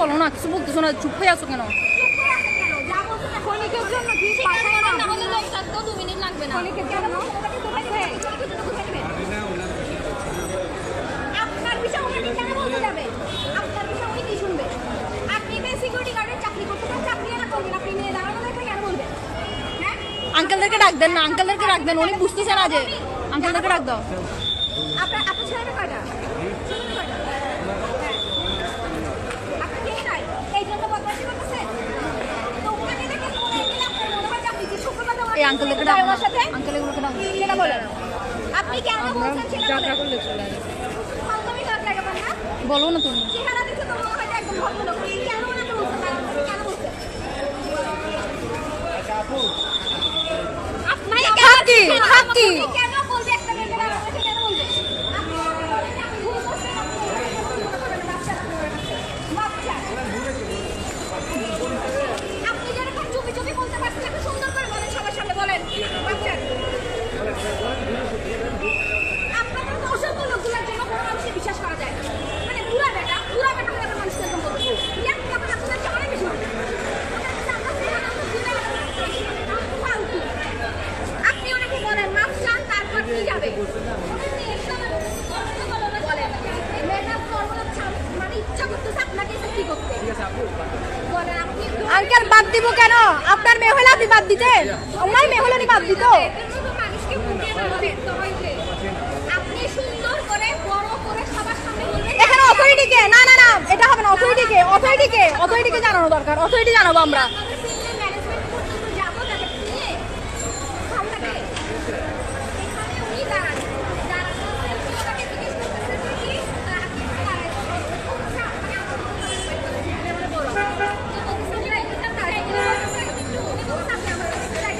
বলো না, কিছু বলতে শোনা চুপ হয়ে আসো কেন? আঙ্কেলদেরকে ডাক দেন না, আঙ্কেলদেরকে ডাক দেন, উনি বুঝতে চান আজ আঙ্কেলদেরকে ডাক দাও। আপনার ছেলেটা কয়টা? এই আঙ্কেল এখানে সাথে আঙ্কেল এগুলো কেন সেটা বলেন আপনি কি আগে বলছেন সেটা বলেন করলে চলে আসবে ফালতুমি তো আপনাকে না? বলো না তুমি। চেহারা দেখে তো মনে হয় একদম ভালো লোক কেন না তো কেন বলছেন? আচ্ছা আপু। আপনি কি আপনি কি দিব কেন আপনার মেয়ে হলে আপনি বাদ আমার মেয়ে হলে দিত অথরিটিকে না না না এটা হবে না অথরিটিকে অথরিটিকে অথরিটিকে জানানো দরকার অথরিটি জানাব আমরা